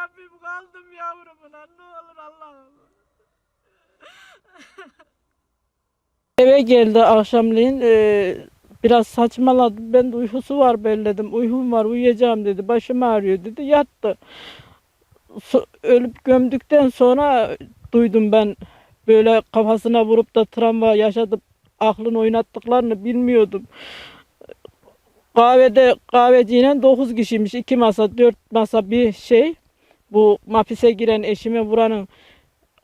Rabbim kaldım yavrumuna ne olur Allah'ım. Eve geldi akşamleyin e, biraz saçmaladı. Ben de uykusu var belledim. Uykum var uyuyacağım dedi. Başım ağrıyor dedi. Yattı. So- ölüp gömdükten sonra duydum ben böyle kafasına vurup da travma yaşadıp aklını oynattıklarını bilmiyordum. Kahvede kahveciyle 9 kişiymiş. 2 masa, 4 masa bir şey. Bu mapise giren eşime vuranın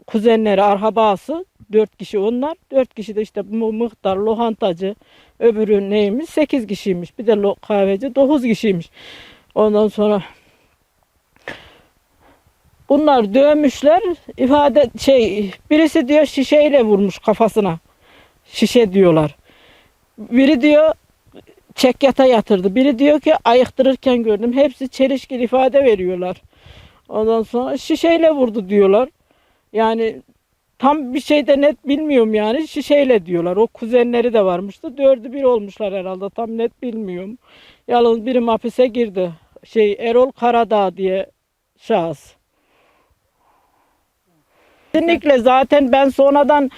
kuzenleri, arhabası dört kişi onlar. Dört kişi de işte bu muhtar, lohantacı, öbürü neymiş? Sekiz kişiymiş. Bir de kahveci dokuz kişiymiş. Ondan sonra bunlar dövmüşler. ifade şey birisi diyor şişeyle vurmuş kafasına. Şişe diyorlar. Biri diyor çekyata yatırdı. Biri diyor ki ayıktırırken gördüm. Hepsi çelişkili ifade veriyorlar. Ondan sonra şişeyle vurdu diyorlar. Yani tam bir şey de net bilmiyorum yani şişeyle diyorlar. O kuzenleri de varmıştı. Dördü bir olmuşlar herhalde tam net bilmiyorum. Yalnız biri hapise girdi. Şey Erol Karadağ diye şahıs. Kesinlikle zaten ben sonradan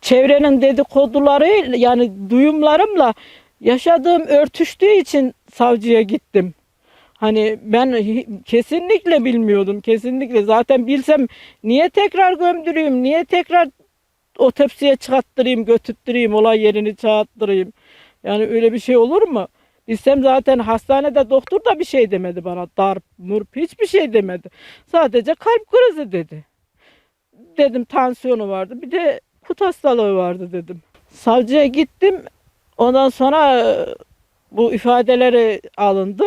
çevrenin dedikoduları yani duyumlarımla yaşadığım örtüştüğü için savcıya gittim. Hani ben kesinlikle bilmiyordum. Kesinlikle. Zaten bilsem niye tekrar gömdüreyim? Niye tekrar otopsiye çıkarttırayım, götürttüreyim, olay yerini çağırttırayım? Yani öyle bir şey olur mu? Bilsem zaten hastanede doktor da bir şey demedi bana. Darp, murp hiçbir şey demedi. Sadece kalp krizi dedi. Dedim tansiyonu vardı. Bir de kut hastalığı vardı dedim. Savcıya gittim. Ondan sonra e, bu ifadeleri alındı.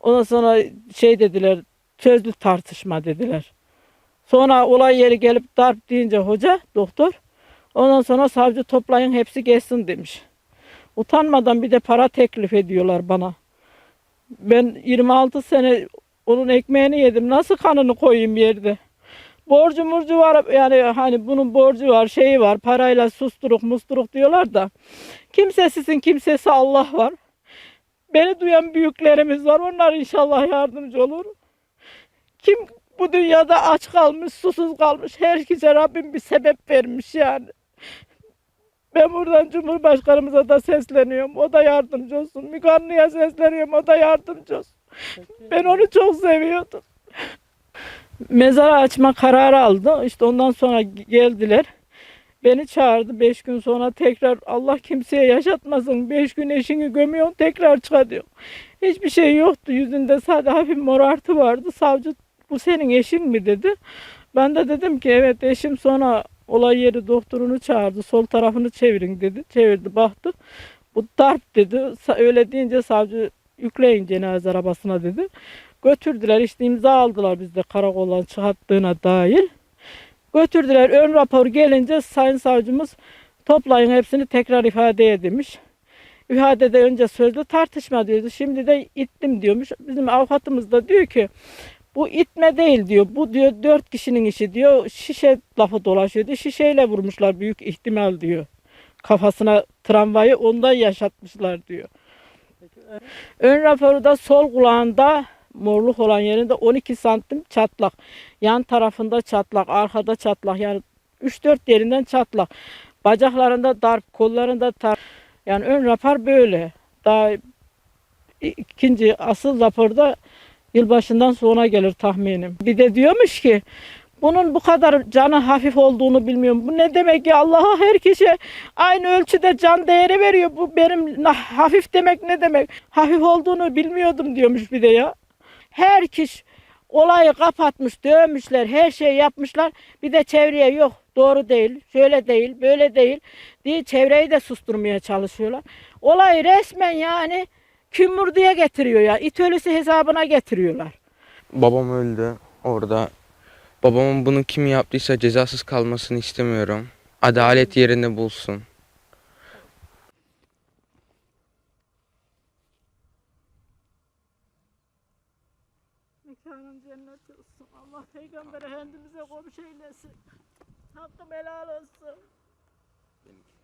Ondan sonra şey dediler, sözlü tartışma dediler. Sonra olay yeri gelip darp deyince hoca, doktor, ondan sonra savcı toplayın hepsi geçsin demiş. Utanmadan bir de para teklif ediyorlar bana. Ben 26 sene onun ekmeğini yedim. Nasıl kanını koyayım yerde? Borcu murcu var yani hani bunun borcu var, şeyi var. Parayla susturuk musturuk diyorlar da. Kimsesizin kimsesi Allah var. Beni duyan büyüklerimiz var. Onlar inşallah yardımcı olur. Kim bu dünyada aç kalmış, susuz kalmış. Herkese Rabbim bir sebep vermiş yani. Ben buradan Cumhurbaşkanımıza da sesleniyorum. O da yardımcı olsun. Müge Anlı'ya sesleniyorum. O da yardımcı olsun. Ben onu çok seviyordum. Mezarı açma kararı aldı. İşte ondan sonra geldiler. Beni çağırdı. Beş gün sonra tekrar Allah kimseye yaşatmasın. Beş gün eşini gömüyorsun tekrar çıkar diyor. Hiçbir şey yoktu. Yüzünde sadece hafif morartı vardı. Savcı bu senin eşin mi dedi. Ben de dedim ki evet eşim sonra olay yeri doktorunu çağırdı. Sol tarafını çevirin dedi. Çevirdi baktı. Bu darp dedi. Öyle deyince savcı yükleyin cenaze arabasına dedi. Götürdüler işte imza aldılar bizde karakoldan çıkarttığına dair. Götürdüler. Ön rapor gelince sayın savcımız toplayın hepsini tekrar ifadeye demiş. İfadede önce sözlü tartışma diyordu. Şimdi de ittim diyormuş. Bizim avukatımız da diyor ki bu itme değil diyor. Bu diyor dört kişinin işi diyor. Şişe lafı dolaşıyordu. Şişeyle vurmuşlar büyük ihtimal diyor. Kafasına tramvayı ondan yaşatmışlar diyor. Ön raporu sol kulağında morluk olan yerinde 12 santim çatlak. Yan tarafında çatlak, arkada çatlak. Yani 3-4 yerinden çatlak. Bacaklarında darp, kollarında tar. Yani ön rapor böyle. Daha ikinci asıl raporda Yılbaşından sonra gelir tahminim. Bir de diyormuş ki bunun bu kadar canı hafif olduğunu bilmiyorum. Bu ne demek ya Allah'a her kişi aynı ölçüde can değeri veriyor. Bu benim hafif demek ne demek? Hafif olduğunu bilmiyordum diyormuş bir de ya. Her kişi olayı kapatmış, dövmüşler, her şey yapmışlar. Bir de çevreye yok, doğru değil, şöyle değil, böyle değil diye çevreyi de susturmaya çalışıyorlar. Olayı resmen yani kümür getiriyor ya. İt ölüsü hesabına getiriyorlar. Babam öldü orada. Babamın bunu kim yaptıysa cezasız kalmasını istemiyorum. Adalet yerini bulsun. Peygamber Efendimiz'e komşu eylesin. Hakkım helal olsun. Benimki.